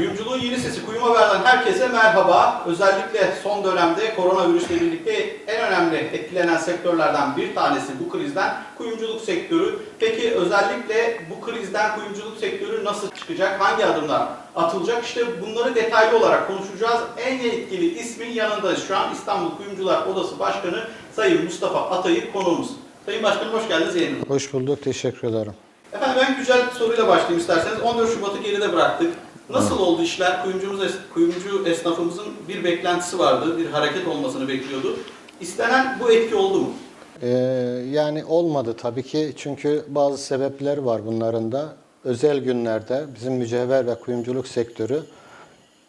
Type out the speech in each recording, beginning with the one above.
Kuyumculuğun yeni sesi Kuyum Haber'den herkese merhaba. Özellikle son dönemde koronavirüsle birlikte en önemli etkilenen sektörlerden bir tanesi bu krizden kuyumculuk sektörü. Peki özellikle bu krizden kuyumculuk sektörü nasıl çıkacak? Hangi adımlar atılacak? İşte bunları detaylı olarak konuşacağız. En yetkili ismin yanındayız. Şu an İstanbul Kuyumcular Odası Başkanı Sayın Mustafa Atay'ı konuğumuz. Sayın Başkanım hoş geldiniz yayınımıza. Hoş bulduk, teşekkür ederim. Efendim ben güzel soruyla başlayayım isterseniz. 14 Şubat'ı geride bıraktık. Nasıl oldu işler? Kuyumcumuz, kuyumcu esnafımızın bir beklentisi vardı, bir hareket olmasını bekliyordu. İstenen bu etki oldu mu? Ee, yani olmadı tabii ki çünkü bazı sebepler var bunların da. Özel günlerde bizim mücevher ve kuyumculuk sektörü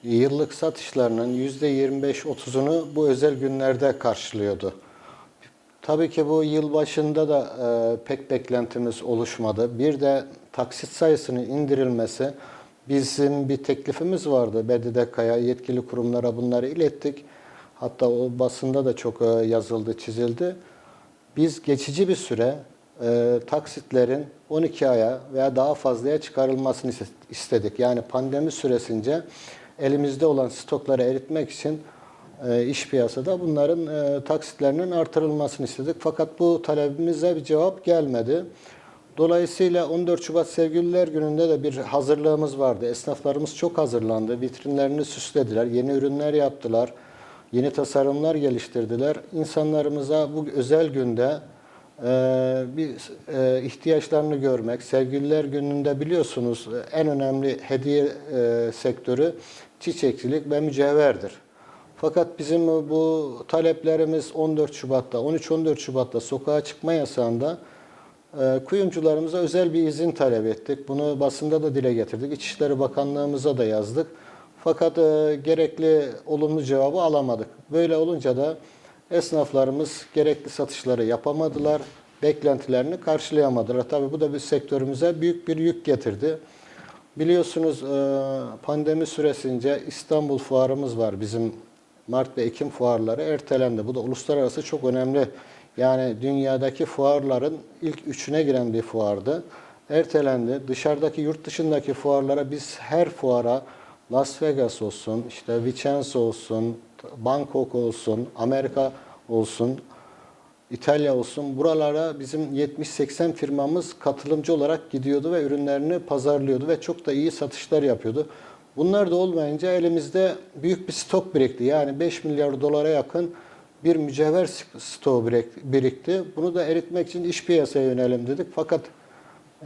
yıllık satışlarının %25-30'unu bu özel günlerde karşılıyordu. Tabii ki bu yıl başında da e, pek beklentimiz oluşmadı. Bir de taksit sayısının indirilmesi bizim bir teklifimiz vardı. BDDK'ya yetkili kurumlara bunları ilettik. Hatta o basında da çok e, yazıldı, çizildi. Biz geçici bir süre e, taksitlerin 12 aya veya daha fazlaya çıkarılmasını iste- istedik. Yani pandemi süresince elimizde olan stokları eritmek için e, iş piyasada bunların e, taksitlerinin artırılmasını istedik. Fakat bu talebimize bir cevap gelmedi. Dolayısıyla 14 Şubat Sevgililer Günü'nde de bir hazırlığımız vardı. Esnaflarımız çok hazırlandı. Vitrinlerini süslediler, yeni ürünler yaptılar, yeni tasarımlar geliştirdiler. İnsanlarımıza bu özel günde e, bir e, ihtiyaçlarını görmek, Sevgililer Günü'nde biliyorsunuz e, en önemli hediye sektörü çiçekçilik ve mücevherdir. Fakat bizim bu taleplerimiz 14 Şubat'ta, 13-14 Şubat'ta sokağa çıkma yasağında kuyumcularımıza özel bir izin talep ettik. Bunu basında da dile getirdik. İçişleri Bakanlığımıza da yazdık. Fakat e, gerekli olumlu cevabı alamadık. Böyle olunca da esnaflarımız gerekli satışları yapamadılar. Beklentilerini karşılayamadılar. Tabii bu da bir sektörümüze büyük bir yük getirdi. Biliyorsunuz e, pandemi süresince İstanbul fuarımız var. Bizim Mart ve Ekim fuarları ertelendi. Bu da uluslararası çok önemli. Yani dünyadaki fuarların ilk üçüne giren bir fuardı. Ertelendi. Dışarıdaki, yurt dışındaki fuarlara biz her fuara Las Vegas olsun, işte Vicenza olsun, Bangkok olsun, Amerika olsun, İtalya olsun buralara bizim 70-80 firmamız katılımcı olarak gidiyordu ve ürünlerini pazarlıyordu ve çok da iyi satışlar yapıyordu. Bunlar da olmayınca elimizde büyük bir stok birikti. Yani 5 milyar dolara yakın bir mücevher stoğu birik- birikti. Bunu da eritmek için iş piyasaya yönelim dedik. Fakat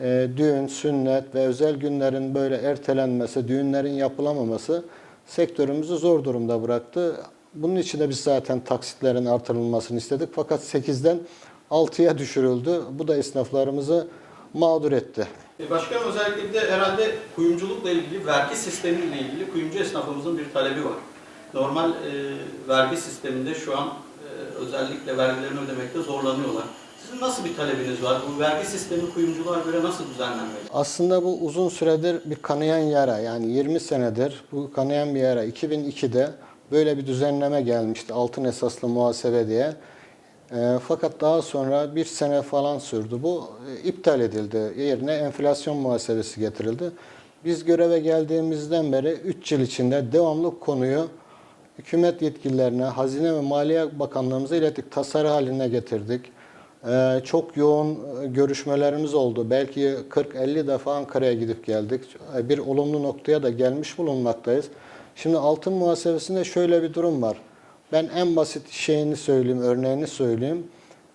e, düğün, sünnet ve özel günlerin böyle ertelenmesi, düğünlerin yapılamaması sektörümüzü zor durumda bıraktı. Bunun için de biz zaten taksitlerin artırılmasını istedik. Fakat 8'den 6'ya düşürüldü. Bu da esnaflarımızı mağdur etti. E, Başkanım özellikle de herhalde kuyumculukla ilgili, vergi sistemiyle ilgili kuyumcu esnafımızın bir talebi var. Normal e, vergi sisteminde şu an özellikle vergilerini ödemekte zorlanıyorlar. Sizin nasıl bir talebiniz var? Bu vergi sistemi kuyumculuğa göre nasıl düzenlenmeli? Aslında bu uzun süredir bir kanayan yara. Yani 20 senedir bu kanayan bir yara. 2002'de böyle bir düzenleme gelmişti. Altın esaslı muhasebe diye. E, fakat daha sonra bir sene falan sürdü. Bu e, iptal edildi. Yerine enflasyon muhasebesi getirildi. Biz göreve geldiğimizden beri 3 yıl içinde devamlı konuyu hükümet yetkililerine, Hazine ve Maliye Bakanlığımıza ilettik. Tasarı haline getirdik. Ee, çok yoğun e, görüşmelerimiz oldu. Belki 40-50 defa Ankara'ya gidip geldik. Bir olumlu noktaya da gelmiş bulunmaktayız. Şimdi altın muhasebesinde şöyle bir durum var. Ben en basit şeyini söyleyeyim, örneğini söyleyeyim.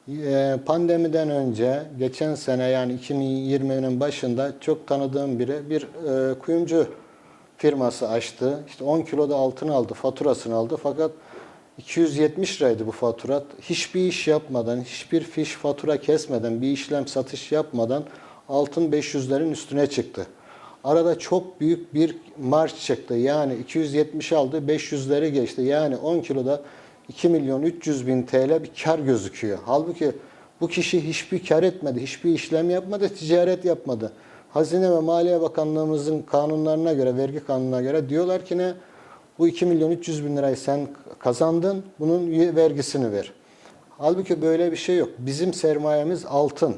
Ee, Pandemiden önce, geçen sene yani 2020'nin başında çok tanıdığım biri bir e, kuyumcu firması açtı. İşte 10 kilo da altın aldı, faturasını aldı. Fakat 270 liraydı bu fatura. Hiçbir iş yapmadan, hiçbir fiş fatura kesmeden, bir işlem satış yapmadan altın 500'lerin üstüne çıktı. Arada çok büyük bir marş çıktı. Yani 270 aldı, 500'leri geçti. Yani 10 kiloda 2 milyon 300 bin TL bir kar gözüküyor. Halbuki bu kişi hiçbir kar etmedi, hiçbir işlem yapmadı, ticaret yapmadı. Hazine ve Maliye Bakanlığımızın kanunlarına göre, vergi kanununa göre diyorlar ki ne? Bu 2 milyon 300 bin lirayı sen kazandın, bunun vergisini ver. Halbuki böyle bir şey yok. Bizim sermayemiz altın.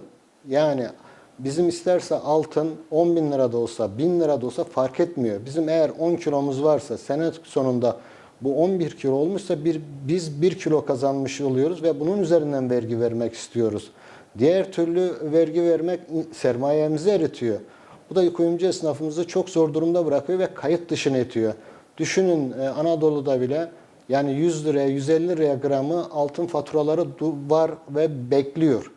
Yani Bizim isterse altın 10 bin lira da olsa, 1000 lira da olsa fark etmiyor. Bizim eğer 10 kilomuz varsa sene sonunda bu 11 kilo olmuşsa bir, biz 1 kilo kazanmış oluyoruz ve bunun üzerinden vergi vermek istiyoruz. Diğer türlü vergi vermek sermayemizi eritiyor. Bu da kuyumcu esnafımızı çok zor durumda bırakıyor ve kayıt dışına itiyor. Düşünün e, Anadolu'da bile yani 100 liraya 150 liraya gramı altın faturaları var ve bekliyor.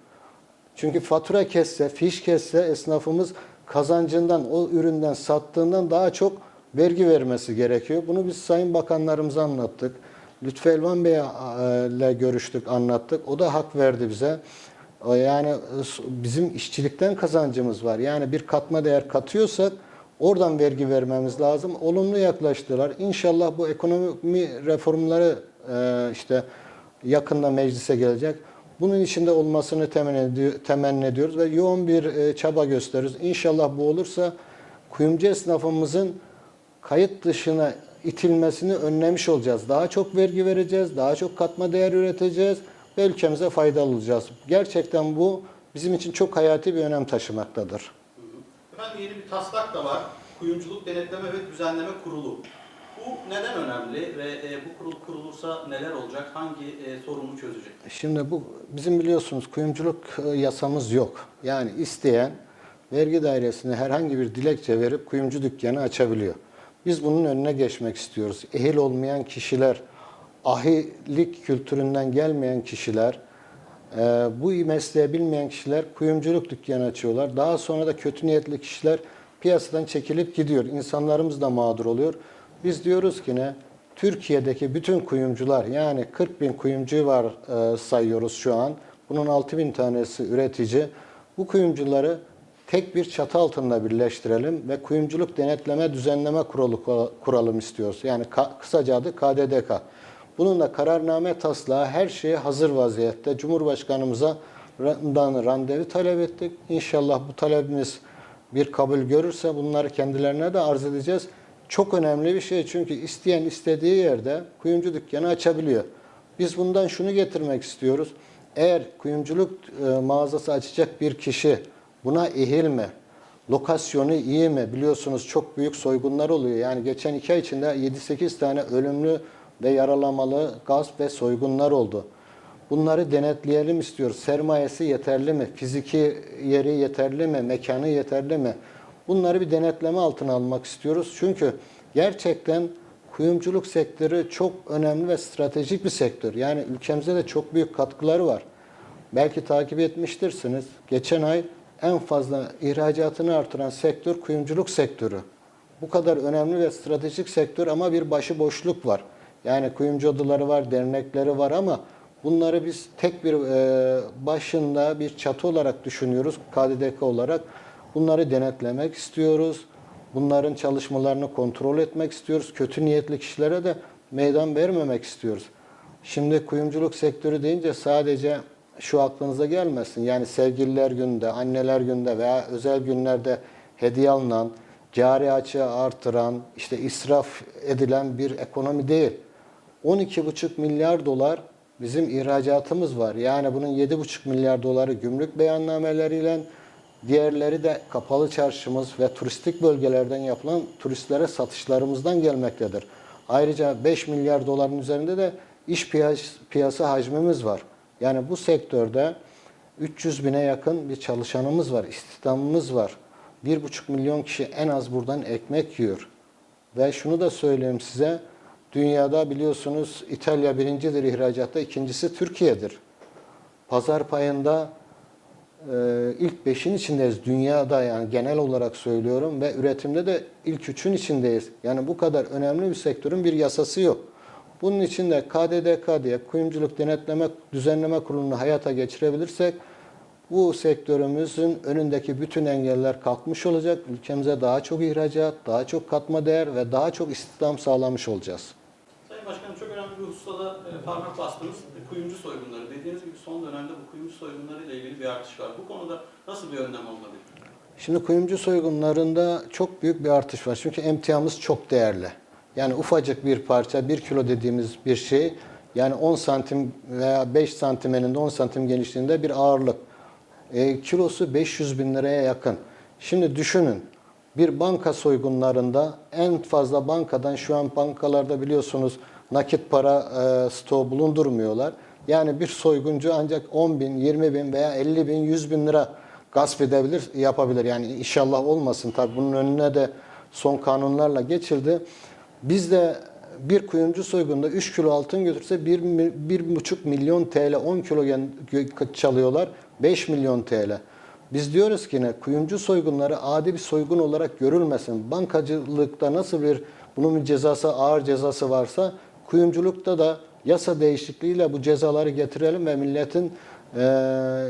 Çünkü fatura kesse, fiş kesse esnafımız kazancından, o üründen sattığından daha çok vergi vermesi gerekiyor. Bunu biz Sayın Bakanlarımıza anlattık. Lütfü Elvan Bey'le görüştük, anlattık. O da hak verdi bize. Yani e, bizim işçilikten kazancımız var. Yani bir katma değer katıyorsak oradan vergi vermemiz lazım. Olumlu yaklaştılar. İnşallah bu ekonomi reformları e, işte yakında meclise gelecek. Bunun içinde olmasını temenni ediyoruz ve yoğun bir e, çaba gösteriyoruz. İnşallah bu olursa kuyumcu esnafımızın kayıt dışına itilmesini önlemiş olacağız. Daha çok vergi vereceğiz, daha çok katma değer üreteceğiz ve ülkemize faydalı olacağız. Gerçekten bu bizim için çok hayati bir önem taşımaktadır. Efendim yeni bir taslak da var. Kuyumculuk Denetleme ve Düzenleme Kurulu. Bu neden önemli ve e, bu kurul kurulursa neler olacak? Hangi e, sorunu çözecek? Şimdi bu bizim biliyorsunuz kuyumculuk e, yasamız yok. Yani isteyen vergi dairesine herhangi bir dilekçe verip kuyumcu dükkanı açabiliyor. Biz bunun önüne geçmek istiyoruz. Ehil olmayan kişiler, ahilik kültüründen gelmeyen kişiler, e, bu mesleği bilmeyen kişiler kuyumculuk dükkanı açıyorlar. Daha sonra da kötü niyetli kişiler piyasadan çekilip gidiyor. İnsanlarımız da mağdur oluyor. Biz diyoruz ki ne? Türkiye'deki bütün kuyumcular yani 40 bin kuyumcu var e, sayıyoruz şu an. Bunun 6 bin tanesi üretici. Bu kuyumcuları tek bir çatı altında birleştirelim ve kuyumculuk denetleme düzenleme kurulu kura- kuralım istiyoruz. Yani kısaca adı KDDK. Bunun da kararname taslağı her şeyi hazır vaziyette. Cumhurbaşkanımıza randevu talep ettik. İnşallah bu talebimiz bir kabul görürse bunları kendilerine de arz edeceğiz. Çok önemli bir şey çünkü isteyen istediği yerde kuyumcu dükkanı açabiliyor. Biz bundan şunu getirmek istiyoruz. Eğer kuyumculuk e, mağazası açacak bir kişi buna ehil mi? Lokasyonu iyi mi? Biliyorsunuz çok büyük soygunlar oluyor. Yani geçen iki ay içinde 7-8 tane ölümlü ve yaralamalı gasp ve soygunlar oldu. Bunları denetleyelim istiyoruz. Sermayesi yeterli mi? Fiziki yeri yeterli mi? Mekanı yeterli mi? Bunları bir denetleme altına almak istiyoruz. Çünkü gerçekten kuyumculuk sektörü çok önemli ve stratejik bir sektör. Yani ülkemize de çok büyük katkıları var. Belki takip etmiştirsiniz. Geçen ay en fazla ihracatını artıran sektör kuyumculuk sektörü. Bu kadar önemli ve stratejik sektör ama bir başıboşluk var. Yani kuyumcu odaları var, dernekleri var ama bunları biz tek bir e, başında bir çatı olarak düşünüyoruz KDDK olarak. Bunları denetlemek istiyoruz. Bunların çalışmalarını kontrol etmek istiyoruz. Kötü niyetli kişilere de meydan vermemek istiyoruz. Şimdi kuyumculuk sektörü deyince sadece şu aklınıza gelmesin. Yani sevgililer günde, anneler günde veya özel günlerde hediye alınan, cari açığı artıran, işte israf edilen bir ekonomi değil. 12,5 milyar dolar bizim ihracatımız var. Yani bunun 7,5 milyar doları gümrük beyannameleriyle, diğerleri de kapalı çarşımız ve turistik bölgelerden yapılan turistlere satışlarımızdan gelmektedir. Ayrıca 5 milyar doların üzerinde de iş piyas- piyasa hacmimiz var. Yani bu sektörde 300 bine yakın bir çalışanımız var, istihdamımız var. 1,5 milyon kişi en az buradan ekmek yiyor. Ve şunu da söyleyeyim size, dünyada biliyorsunuz İtalya birincidir ihracatta, ikincisi Türkiye'dir. Pazar payında e, ilk beşin içindeyiz dünyada yani genel olarak söylüyorum ve üretimde de ilk üçün içindeyiz. Yani bu kadar önemli bir sektörün bir yasası yok. Bunun için de KDDK diye Kuyumculuk Denetleme Düzenleme Kurulu'nu hayata geçirebilirsek bu sektörümüzün önündeki bütün engeller kalkmış olacak. Ülkemize daha çok ihracat, daha çok katma değer ve daha çok istihdam sağlamış olacağız. Başkanım çok önemli bir hususta da e, parmak bastınız. E, Kuyumcu soygunları. Dediğiniz gibi son dönemde bu kuyumcu soygunları ile ilgili bir artış var. Bu konuda nasıl bir önlem alınabilir? Şimdi kuyumcu soygunlarında çok büyük bir artış var. Çünkü emtiamız çok değerli. Yani ufacık bir parça, 1 kilo dediğimiz bir şey, yani 10 santim veya 5 santim eninde 10 santim genişliğinde bir ağırlık. E, kilosu 500 bin liraya yakın. Şimdi düşünün bir banka soygunlarında en fazla bankadan şu an bankalarda biliyorsunuz nakit para e, stoğu bulundurmuyorlar. Yani bir soyguncu ancak 10 bin, 20 bin veya 50 bin, 100 bin lira gasp edebilir, yapabilir. Yani inşallah olmasın tabii bunun önüne de son kanunlarla geçildi. Biz de bir kuyumcu soygununda 3 kilo altın götürse 1,5 milyon TL, 10 kilo çalıyorlar 5 milyon TL. Biz diyoruz ki ne kuyumcu soygunları adi bir soygun olarak görülmesin. Bankacılıkta nasıl bir bunun bir cezası ağır cezası varsa kuyumculukta da yasa değişikliğiyle bu cezaları getirelim ve milletin eee,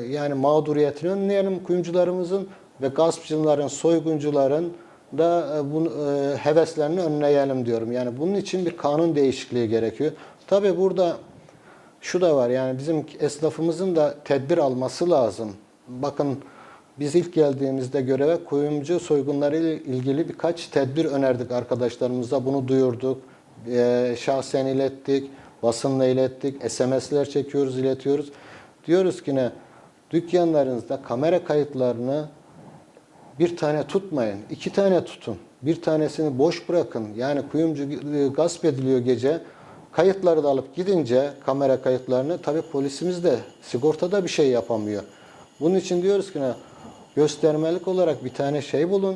yani mağduriyetini önleyelim kuyumcularımızın ve gaspçıların, soyguncuların da e, bunu e, heveslerini önleyelim diyorum. Yani bunun için bir kanun değişikliği gerekiyor. Tabii burada şu da var yani bizim esnafımızın da tedbir alması lazım. Bakın biz ilk geldiğimizde göreve kuyumcu soygunları ile ilgili birkaç tedbir önerdik arkadaşlarımıza. Bunu duyurduk. Ee, şahsen ilettik, basınla ilettik, SMS'ler çekiyoruz, iletiyoruz. Diyoruz ki ne? Dükkanlarınızda kamera kayıtlarını bir tane tutmayın, iki tane tutun. Bir tanesini boş bırakın. Yani kuyumcu e, gasp ediliyor gece. Kayıtları da alıp gidince kamera kayıtlarını tabii polisimiz de sigortada bir şey yapamıyor. Bunun için diyoruz ki ne? Göstermelik olarak bir tane şey bulun,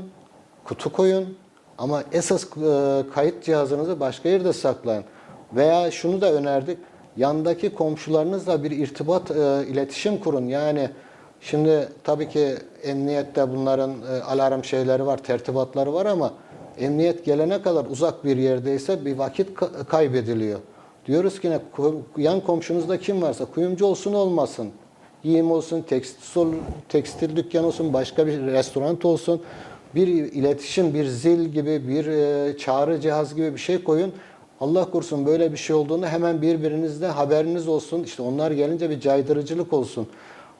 kutu koyun ama esas e, kayıt cihazınızı başka yerde saklayın. Veya şunu da önerdik. Yandaki komşularınızla bir irtibat, e, iletişim kurun. Yani Şimdi tabii ki emniyette bunların e, alarm şeyleri var, tertibatları var ama emniyet gelene kadar uzak bir yerdeyse bir vakit ka- kaybediliyor. Diyoruz ki yan komşunuzda kim varsa kuyumcu olsun olmasın. Giyim olsun, tekstil, tekstil dükkan olsun, başka bir restoran olsun. Bir iletişim, bir zil gibi, bir e, çağrı cihaz gibi bir şey koyun. Allah korusun böyle bir şey olduğunda hemen birbirinizde haberiniz olsun. İşte onlar gelince bir caydırıcılık olsun.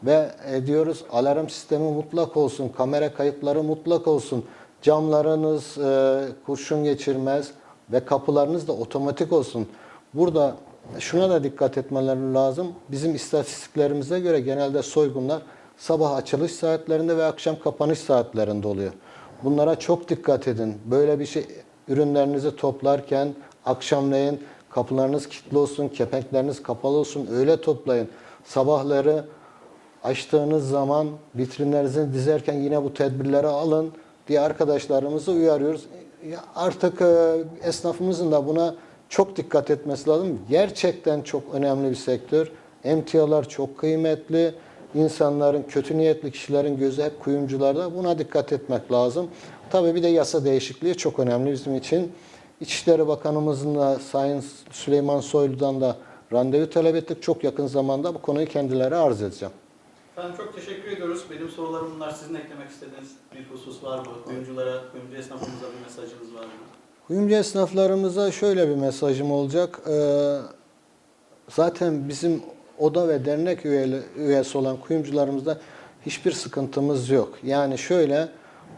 Ve e, diyoruz alarm sistemi mutlak olsun, kamera kayıtları mutlak olsun. Camlarınız e, kurşun geçirmez ve kapılarınız da otomatik olsun. Burada şuna da dikkat etmeleri lazım. Bizim istatistiklerimize göre genelde soygunlar sabah açılış saatlerinde ve akşam kapanış saatlerinde oluyor. Bunlara çok dikkat edin. Böyle bir şey ürünlerinizi toplarken akşamleyin kapılarınız kilitli olsun, kepenkleriniz kapalı olsun. Öyle toplayın. Sabahları açtığınız zaman vitrinlerinizi dizerken yine bu tedbirleri alın diye arkadaşlarımızı uyarıyoruz. Ya Artık e, esnafımızın da buna çok dikkat etmesi lazım. Gerçekten çok önemli bir sektör. Emtialar çok kıymetli. İnsanların, kötü niyetli kişilerin gözü hep kuyumcularda. Buna dikkat etmek lazım. Tabii bir de yasa değişikliği çok önemli bizim için. İçişleri Bakanımızın da Sayın Süleyman Soylu'dan da randevu talep ettik. Çok yakın zamanda bu konuyu kendileri arz edeceğim. Efendim çok teşekkür ediyoruz. Benim sorularım bunlar. Sizin eklemek istediğiniz bir husus var mı? Kuyumculara, kuyumcu esnafımıza bir mesajınız var mı? Kuyumcu esnaflarımıza şöyle bir mesajım olacak. Ee, zaten bizim oda ve dernek üyesi olan kuyumcularımızda hiçbir sıkıntımız yok. Yani şöyle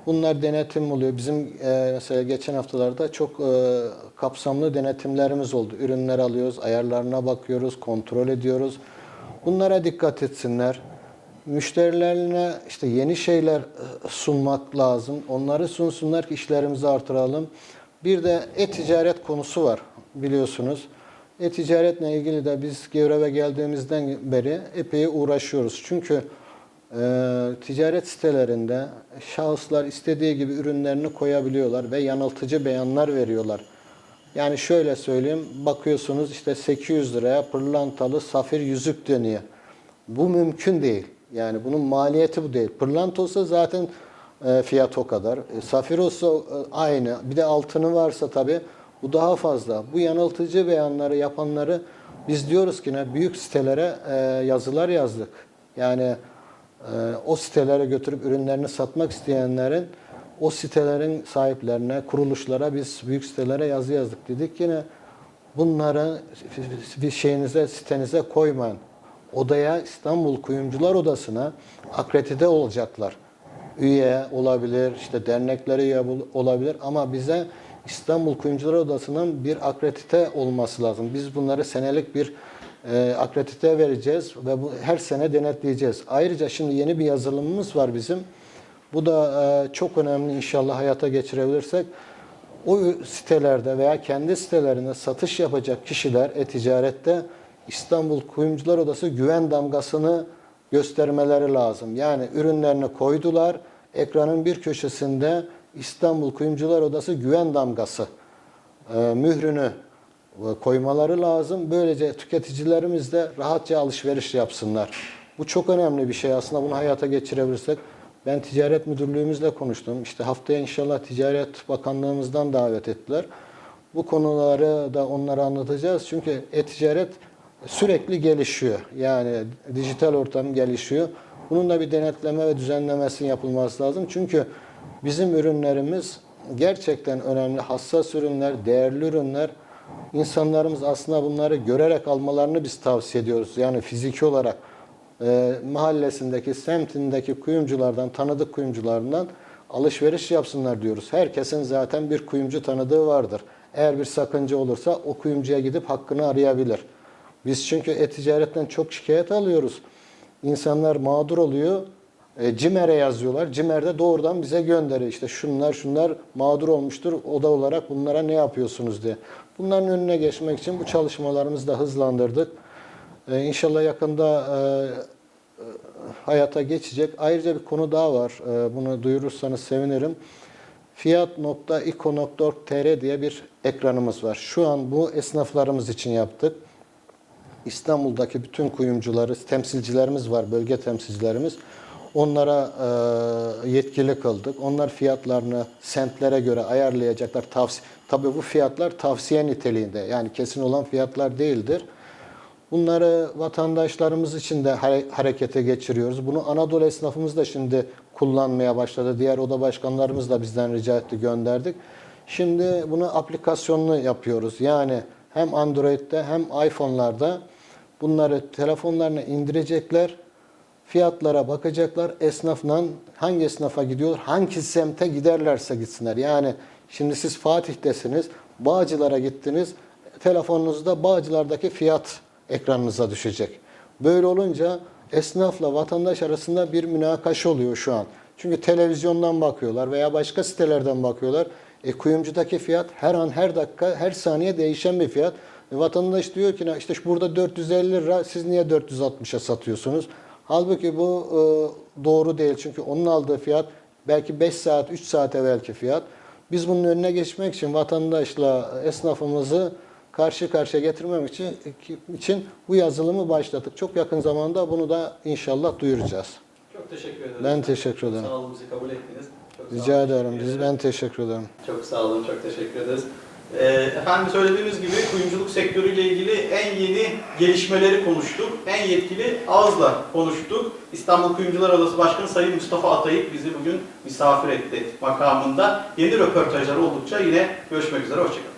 bunlar denetim oluyor. Bizim e, mesela geçen haftalarda çok e, kapsamlı denetimlerimiz oldu. Ürünler alıyoruz, ayarlarına bakıyoruz, kontrol ediyoruz. Bunlara dikkat etsinler. Müşterilerine işte yeni şeyler e, sunmak lazım. Onları sunsunlar ki işlerimizi artıralım. Bir de e-ticaret konusu var biliyorsunuz. E-ticaretle ilgili de biz göreve geldiğimizden beri epey uğraşıyoruz. Çünkü e, ticaret sitelerinde şahıslar istediği gibi ürünlerini koyabiliyorlar ve yanıltıcı beyanlar veriyorlar. Yani şöyle söyleyeyim, bakıyorsunuz işte 800 liraya pırlantalı safir yüzük dönüyor. Bu mümkün değil. Yani bunun maliyeti bu değil. Pırlanta olsa zaten e, fiyat o kadar. E, safir olsa e, aynı. Bir de altını varsa tabii bu daha fazla. Bu yanıltıcı beyanları yapanları biz diyoruz ki ne büyük sitelere e, yazılar yazdık. Yani e, o sitelere götürüp ürünlerini satmak isteyenlerin o sitelerin sahiplerine, kuruluşlara biz büyük sitelere yazı yazdık. Dedik ki ne bunları bir şeyinize, sitenize koymayın. Odaya İstanbul Kuyumcular Odası'na akredite olacaklar. Üye olabilir, işte dernekleri üye olabilir ama bize İstanbul Kuyumcular Odası'nın bir akredite olması lazım. Biz bunları senelik bir e, akredite vereceğiz ve bu her sene denetleyeceğiz. Ayrıca şimdi yeni bir yazılımımız var bizim. Bu da e, çok önemli inşallah hayata geçirebilirsek. O sitelerde veya kendi sitelerinde satış yapacak kişiler e-ticarette İstanbul Kuyumcular Odası güven damgasını göstermeleri lazım. Yani ürünlerini koydular. Ekranın bir köşesinde İstanbul Kuyumcular Odası güven damgası e, mührünü e, koymaları lazım. Böylece tüketicilerimiz de rahatça alışveriş yapsınlar. Bu çok önemli bir şey aslında bunu hayata geçirebilirsek. Ben ticaret müdürlüğümüzle konuştum. İşte haftaya inşallah Ticaret Bakanlığımızdan davet ettiler. Bu konuları da onlara anlatacağız. Çünkü e-ticaret sürekli gelişiyor. Yani dijital ortam gelişiyor. Bunun da bir denetleme ve düzenlemesinin yapılması lazım. Çünkü bizim ürünlerimiz gerçekten önemli, hassas ürünler, değerli ürünler. İnsanlarımız aslında bunları görerek almalarını biz tavsiye ediyoruz. Yani fiziki olarak e, mahallesindeki, semtindeki kuyumculardan, tanıdık kuyumculardan alışveriş yapsınlar diyoruz. Herkesin zaten bir kuyumcu tanıdığı vardır. Eğer bir sakınca olursa o kuyumcuya gidip hakkını arayabilir. Biz çünkü e-ticaretten çok şikayet alıyoruz. İnsanlar mağdur oluyor. E, CİMER'e yazıyorlar. CİMER de doğrudan bize gönderiyor. İşte şunlar şunlar mağdur olmuştur. Oda olarak bunlara ne yapıyorsunuz diye. Bunların önüne geçmek için bu çalışmalarımızı da hızlandırdık. E, inşallah yakında e, e, hayata geçecek. Ayrıca bir konu daha var. E, bunu duyurursanız sevinirim. Fiyat.iko.org.tr diye bir ekranımız var. Şu an bu esnaflarımız için yaptık. İstanbul'daki bütün kuyumcuları, temsilcilerimiz var, bölge temsilcilerimiz. Onlara e, yetkili kıldık. Onlar fiyatlarını semtlere göre ayarlayacaklar. Tavsiye, tabii bu fiyatlar tavsiye niteliğinde. Yani kesin olan fiyatlar değildir. Bunları vatandaşlarımız için de hare- harekete geçiriyoruz. Bunu Anadolu esnafımız da şimdi kullanmaya başladı. Diğer oda başkanlarımız da bizden rica etti, gönderdik. Şimdi bunu aplikasyonlu yapıyoruz. Yani hem Android'de hem iPhone'larda bunları telefonlarına indirecekler. Fiyatlara bakacaklar. Esnafla hangi esnafa gidiyorlar, hangi semte giderlerse gitsinler. Yani şimdi siz Fatih'tesiniz, Bağcılar'a gittiniz. Telefonunuzda Bağcılar'daki fiyat ekranınıza düşecek. Böyle olunca esnafla vatandaş arasında bir münakaşa oluyor şu an. Çünkü televizyondan bakıyorlar veya başka sitelerden bakıyorlar. E, kuyumcudaki fiyat her an, her dakika, her saniye değişen bir fiyat. E, vatandaş diyor ki işte burada 450 lira siz niye 460'a satıyorsunuz? Halbuki bu e, doğru değil. Çünkü onun aldığı fiyat belki 5 saat, 3 saat evvelki fiyat. Biz bunun önüne geçmek için vatandaşla esnafımızı karşı karşıya getirmek için, için bu yazılımı başlattık. Çok yakın zamanda bunu da inşallah duyuracağız. Çok teşekkür ederim. Ben teşekkür ederim. Sağ olun bizi kabul ettiniz. Çok Rica ederim. Biz ben teşekkür ederim. Çok sağ olun, çok teşekkür ederiz. Ee, efendim söylediğimiz gibi kuyumculuk sektörüyle ilgili en yeni gelişmeleri konuştuk. En yetkili ağızla konuştuk. İstanbul Kuyumcular Odası Başkanı Sayın Mustafa Atayık bizi bugün misafir etti makamında. Yeni röportajlar oldukça yine görüşmek üzere, hoşçakalın.